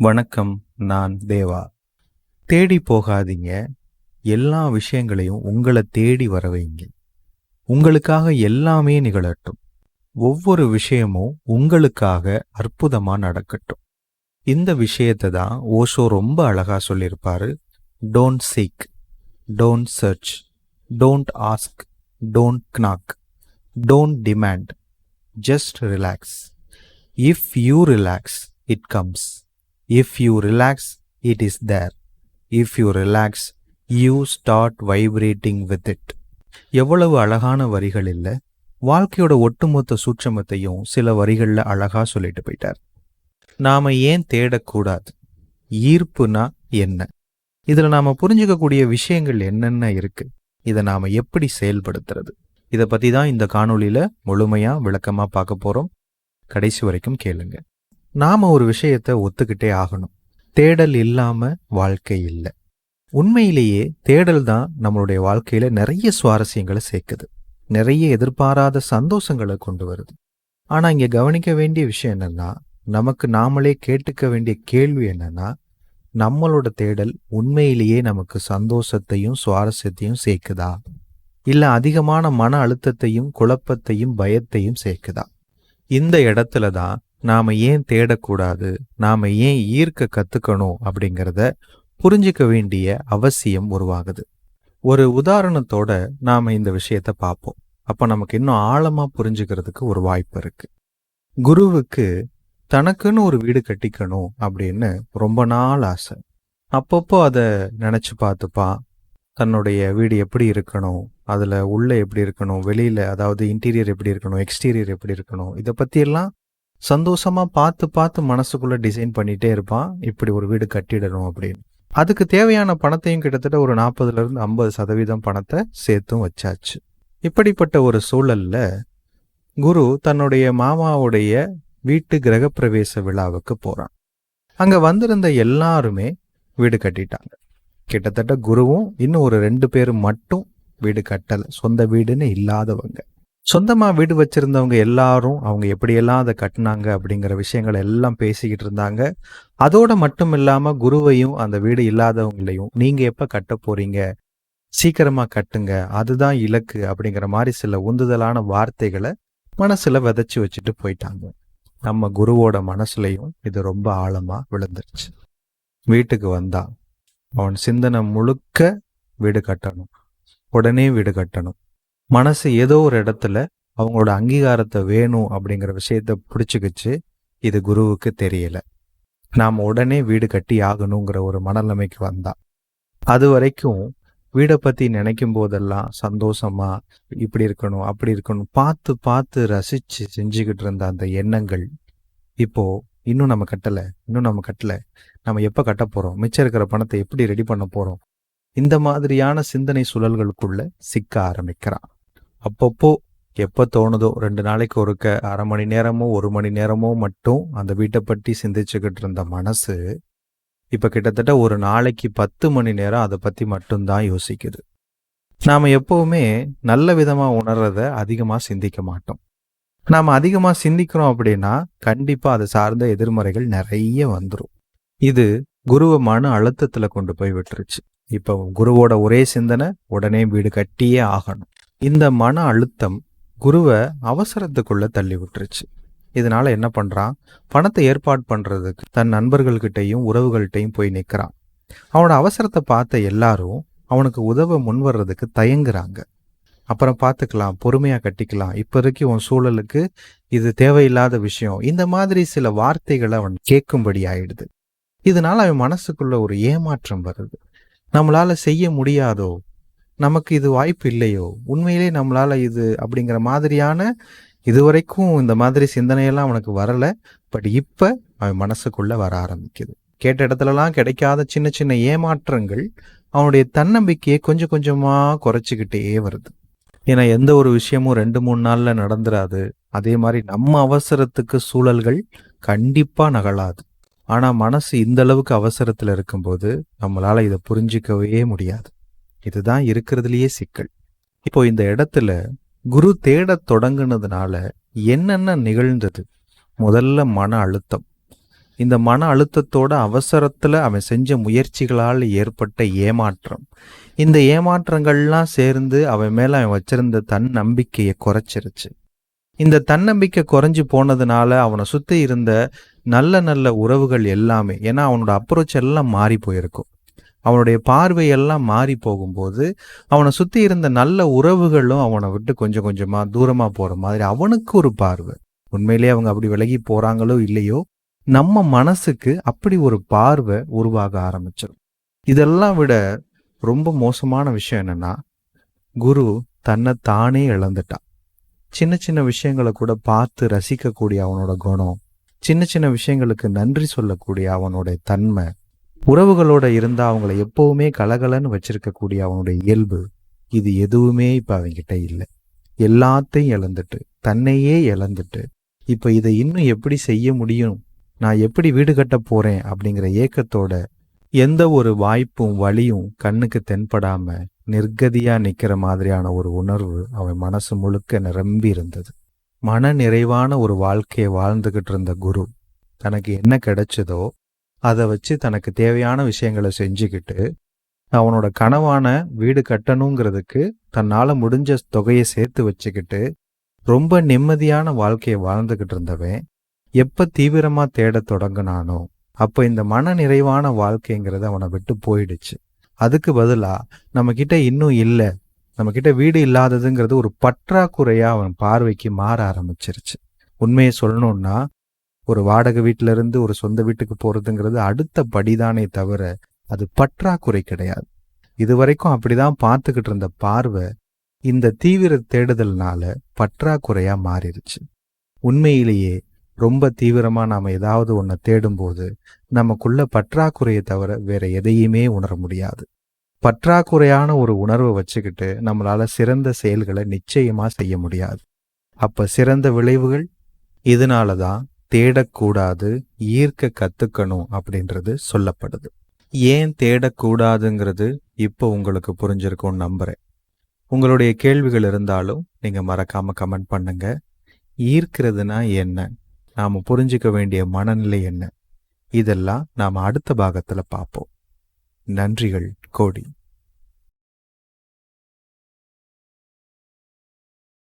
வணக்கம் நான் தேவா. தேடி போகாதீங்க. எல்லா விஷயங்களையும் உங்களை தேடி வர வைங்க உங்களுக்காக எல்லாமே நிகழட்டும். ஒவ்வொரு விஷயமும் உங்களுக்காக அற்புதமா நடக்கட்டும். இந்த விஷயத்தை தான் ஓஷோ ரொம்ப அழகா சொல்லியிருப்பாரு. Don't seek don't search don't ask don't knock don't demand just relax if you relax it comes if you relax it is there if you relax you start vibrating with it எவ்வளவு அழகான வரிகள் இல்லை வாழ்க்கையோட ஒட்டுமொத்த சூட்சமத்தையும் சில வரிகளில் அழகா சொல்லிட்டு போயிட்டார். நாம ஏன் தேடக்கூடாது? ஈர்ப்புனா என்ன? இதுல நாம புரிஞ்சுக்கக்கூடிய விஷயங்கள் என்னென்ன இருக்கு? இதை நாம எப்படி செயல்படுத்துறது? இதை பத்தி தான் இந்த காணொளியில முழுமையா விளக்கமா பார்க்க போறோம். கடைசி வரைக்கும் கேளுங்க. நாம ஒரு விஷயத்தை ஒத்துக்கிட்டே ஆகணும். தேடல் இல்லாம வாழ்க்கை இல்லை. உண்மையிலேயே தேடல் தான் நம்மளுடைய வாழ்க்கையில நிறைய சுவாரஸ்யங்களை சேர்க்குது. நிறைய எதிர்பாராத சந்தோஷங்களை கொண்டு வருது. ஆனா இங்க கவனிக்க வேண்டிய விஷயம் என்னன்னா நமக்கு நாமளே கேட்டுக்க வேண்டிய கேள்வி என்னன்னா நம்மளோட தேடல் உண்மையிலேயே நமக்கு சந்தோஷத்தையும் சுவாரஸ்யத்தையும் சேர்க்குதா? இல்ல அதிகமான மன அழுத்தத்தையும் குழப்பத்தையும் பயத்தையும் சேர்க்குதா? இந்த இடத்துல தான் நாம் ஏன் தேடக்கூடாது? நாம் ஏன் ஈர்க்க கற்றுக்கணும் அப்படிங்கிறத புரிஞ்சுக்க வேண்டிய அவசியம் உருவாகுது. ஒரு உதாரணத்தோட நாம் இந்த விஷயத்த பார்ப்போம். அப்போ நமக்கு இன்னும் ஆழமாக புரிஞ்சுக்கிறதுக்கு ஒரு வாய்ப்பு இருக்குது குருவுக்கு தனக்குன்னு ஒரு வீடு கட்டிக்கணும் அப்படின்னு ரொம்ப நாள் ஆசை. அப்பப்போ அதை நினச்சி பார்த்துப்பான் தன்னுடைய வீடு எப்படி இருக்கணும்? அதில் உள்ளே எப்படி இருக்கணும்? வெளியில் அதாவது இன்டீரியர் எப்படி இருக்கணும்? எக்ஸ்டீரியர் எப்படி இருக்கணும்? இதை பற்றியெல்லாம் சந்தோஷமாக பார்த்து பார்த்து மனசுக்குள்ளே டிசைன் பண்ணிகிட்டே இருப்பான். இப்படி ஒரு வீடு கட்டிடணும் அப்படின்னு. அதுக்கு தேவையான பணத்தையும் கிட்டத்தட்ட ஒரு நாற்பதுலேருந்து ஐம்பது சதவீதம் பணத்தை சேர்த்தும் வச்சாச்சு. இப்படிப்பட்ட ஒரு சூழல்ல குரு தன்னுடைய மாமாவுடைய வீட்டு கிரகப்பிரவேச விழாவுக்கு போகிறான் அங்கே வந்திருந்த எல்லாருமே வீடு கட்டிட்டாங்க. கிட்டத்தட்ட குருவும் இன்னும் ஒரு ரெண்டு பேர் மட்டும் வீடு கட்டலை. சொந்த வீடுன்னு இல்லாதவங்க. சொந்தமாக வீடு வச்சிருந்தவங்க எல்லாரும் அவங்க எப்படியெல்லாம் அதை கட்டினாங்க அப்படிங்கிற விஷயங்களை எல்லாம் பேசிக்கிட்டு இருந்தாங்க. அதோட மட்டும் இல்லாமல் குருவையும் அந்த வீடு இல்லாதவங்களையும் நீங்கள் எப்போ கட்ட போறீங்க? சீக்கிரமாக கட்டுங்க. அதுதான் இலக்கு அப்படிங்கிற மாதிரி சில உந்துதலான வார்த்தைகளை மனசில் விதைச்சி வச்சுட்டு போயிட்டாங்க. நம்ம குருவோட மனசுலையும் இது ரொம்ப ஆழமாக விழுந்துருச்சு. வீட்டுக்கு வந்தான் அவன் சிந்தனை முழுக்க வீடு கட்டணும். உடனே வீடு கட்டணும். மனசு ஏதோ ஒரு இடத்துல அவங்களோட அங்கீகாரத்தை வேணும் அப்படிங்கிற விஷயத்த பிடிச்சிக்கிச்சு. இது குருவுக்கு தெரியல. நாம் உடனே வீடு கட்டி ஆகணுங்கிற ஒரு மனநிலைமைக்கு வந்தான் அது வரைக்கும் வீடை பத்தி நினைக்கும் போதெல்லாம் சந்தோஷமா இப்படி இருக்கணும் அப்படி இருக்கணும் பார்த்து பார்த்து ரசிச்சு செஞ்சுக்கிட்டு இருந்த அந்த எண்ணங்கள் இப்போ இன்னும் நம்ம கட்டல இன்னும் நம்ம கட்டல. நம்ம எப்ப கட்ட போறோம்? மிச்சம் இருக்கிற பணத்தை எப்படி ரெடி பண்ண போறோம்? இந்த மாதிரியான சிந்தனை சுழல்களுக்குள்ள சிக்க ஆரம்பிக்கிறான். அப்பப்போ எப்போ தோணுதோ ரெண்டு நாளைக்கு ஒருக்க அரை மணி நேரமோ ஒரு மணி நேரமோ மட்டும் அந்த வீட்டை பற்றி சிந்திச்சுக்கிட்டு இருந்த மனசு இப்போ கிட்டத்தட்ட ஒரு நாளைக்கு பத்து மணி நேரம் அதை பற்றி மட்டும்தான் யோசிக்குது. நாம் எப்போவுமே நல்ல விதமாக உணர்றத அதிகமாக சிந்திக்க மாட்டோம். நாம் அதிகமாக சிந்திக்கிறோம் அப்படின்னா கண்டிப்பாக அதை சார்ந்த எதிர்மறைகள் நிறைய வந்துடும் இது குருவை மன அழுத்தத்தில் கொண்டு போய் விட்டுருச்சு. இப்போ குருவோட ஒரே சிந்தனை உடனே வீடு கட்டியே ஆகணும். இந்த மன அழுத்தம் குருவை அவசரத்துக்குள்ள தள்ளி விட்டுருச்சு. இதனால என்ன பண்றான்? பணத்தை ஏற்பாடு பண்றதுக்கு தன் நண்பர்கள்கிட்டையும் உறவுகள்கிட்டையும் போய் நிற்கிறான் அவனோட அவசரத்தை பார்த்த எல்லாரும் அவனுக்கு உதவ முன்வர்றதுக்கு தயங்குறாங்க. அப்புறம் பார்த்துக்கலாம் பொறுமையா கட்டிக்கலாம். இப்போதைக்கு உன் சூழலுக்கு இது தேவையில்லாத விஷயம். இந்த மாதிரி சில வார்த்தைகளை அவன் கேட்கும்படி ஆயிடுது. இதனால அவன் மனசுக்குள்ள ஒரு ஏமாற்றம் வருது. நம்மளால செய்ய முடியாதோ நமக்கு இது வாய்ப்பு இல்லையோ? உண்மையிலே நம்மளால் இது அப்படிங்கிற மாதிரியான இதுவரைக்கும் இந்த மாதிரி சிந்தனையெல்லாம் அவனுக்கு வரலை. பட் இப்போ அவன் மனசுக்குள்ளே வர ஆரம்பிக்குது. கேட்ட இடத்துலலாம் கிடைக்காத சின்ன சின்ன ஏமாற்றங்கள் அவனுடைய தன்னம்பிக்கையை கொஞ்சம் கொஞ்சமாக குறைச்சிக்கிட்டே வருது. ஏன்னா எந்த ஒரு விஷயமும் ரெண்டு மூணு நாளில் நடந்துராது. அதே மாதிரி நம்ம அவசரத்துக்கு சூழல்கள் கண்டிப்பாக நகலாது. ஆனால் மனசு இந்த அளவுக்கு அவசரத்தில் இருக்கும்போது நம்மளால் இதை புரிஞ்சிக்கவே முடியாது. இதுதான் இருக்கிறதுலையே சிக்கல். இப்போ இந்த இடத்துல குரு தேடத் தொடங்குனதுனால என்னென்ன நிகழ்ந்தது? முதல்ல மன அழுத்தம். இந்த மன அழுத்தத்தோட அவசரத்தில் அவன் செஞ்ச முயற்சிகளால் ஏற்பட்ட ஏமாற்றம். இந்த ஏமாற்றங்கள்லாம் சேர்ந்து அவன் மேல அவன் வச்சிருந்த தன் நம்பிக்கையை குறைச்சிருச்சு. இந்த தன்னம்பிக்கை குறைஞ்சு போனதுனால அவனை சுத்தி இருந்த நல்ல நல்ல உறவுகள் எல்லாமே ஏன்னா அவனோட அப்ரோச் எல்லாம் மாறி போயிருக்கும். அவனுடைய பார்வை எல்லாம் மாறி போகும்போது அவனை சுற்றி இருந்த நல்ல உறவுகளும் அவனை விட்டு கொஞ்சம் கொஞ்சமாக தூரமாக போகிற மாதிரி அவனுக்கு ஒரு பார்வை. உண்மையிலேயே அவங்க அப்படி விலகி போகிறாங்களோ இல்லையோ நம்ம மனசுக்கு அப்படி ஒரு பார்வை உருவாக ஆரம்பிச்சிடும் இதெல்லாம் விட ரொம்ப மோசமான விஷயம் என்னென்னா குரு தன்னை தானே இழந்துட்டான். சின்ன சின்ன விஷயங்களை கூட பார்த்து ரசிக்கக்கூடிய அவனோட குணம் சின்ன சின்ன விஷயங்களுக்கு நன்றி சொல்லக்கூடிய அவனுடைய தன்மை உறவுகளோட இருந்தா அவங்கள எப்பவுமே கலகலன்னு வச்சிருக்கக்கூடிய அவனுடைய இயல்பு இது எதுவுமே இப்ப அவங்கிட்ட இல்லை. எல்லாத்தையும் இழந்துட்டு தன்னையே இழந்துட்டு இப்ப இதை இன்னும் எப்படி செய்ய முடியும்? நான் எப்படி வீடு கட்ட போறேன்? அப்படிங்கிற ஏக்கத்தோட எந்த ஒரு வாய்ப்பும் வழியும் கண்ணுக்கு தென்படாம நிர்கதியா நிக்கிற மாதிரியான ஒரு உணர்வு அவன் மனசு முழுக்க நிரம்பி இருந்தது. மன நிறைவான ஒரு வாழ்க்கையை வாழ்ந்துகிட்டு இருந்த குரு தனக்கு என்ன கிடைச்சதோ அதை வச்சு தனக்கு தேவையான விஷயங்களை செஞ்சுக்கிட்டு அவனோட கனவான வீடு கட்டணுங்கிறதுக்கு தன்னால் முடிஞ்ச தொகையை சேர்த்து வச்சுக்கிட்டு ரொம்ப நிம்மதியான வாழ்க்கையை வாழ்ந்துக்கிட்டு இருந்தவன் எப்போ தீவிரமாக தேடத் தொடங்கினானோ அப்போ இந்த மன நிறைவான வாழ்க்கைங்கிறது அவனை விட்டு போயிடுச்சு. அதுக்கு பதிலாக நம்ம இன்னும் இல்லை. நம்மக்கிட்ட வீடு இல்லாததுங்கிறது ஒரு பற்றாக்குறையாக அவன் பார்வைக்கு மாற ஆரம்பிச்சிருச்சு. உண்மையை சொல்லணும்னா ஒரு வாடகை வீட்டில இருந்து ஒரு சொந்த வீட்டுக்கு போறதுங்கிறது அடுத்த படிதானே தவிர அது பற்றாக்குறை கிடையாது. இதுவரைக்கும் அப்படிதான் பார்த்துக்கிட்டு இருந்த பார்வை இந்த தீவிர தேடுதல்னால பற்றாக்குறையா மாறிடுச்சு உண்மையிலேயே ரொம்ப தீவிரமா நாம ஏதாவது ஒன்றை தேடும்போது நமக்குள்ள பற்றாக்குறையை தவிர வேற எதையுமே உணர முடியாது. பற்றாக்குறையான ஒரு உணர்வை வச்சுக்கிட்டு நம்மளால சிறந்த செயல்களை நிச்சயமா செய்ய முடியாது. அப்ப சிறந்த விளைவுகள்? இதனால தான் தேடக்கூடாது ஈர்க்க கத்துக்கணும் அப்படின்றது சொல்லப்படுது. ஏன் தேடக்கூடாதுங்கிறது இப்போ உங்களுக்கு புரிஞ்சிருக்கும்னு நம்புறேன். உங்களுடைய கேள்விகள் இருந்தாலும் நீங்க மறக்காம கமெண்ட் பண்ணுங்க. ஈர்க்கிறதுனா என்ன? நாம புரிஞ்சுக்க வேண்டிய மனநிலை என்ன? இதெல்லாம் நாம் அடுத்த பாகத்தில் பார்ப்போம். நன்றிகள் கோடி.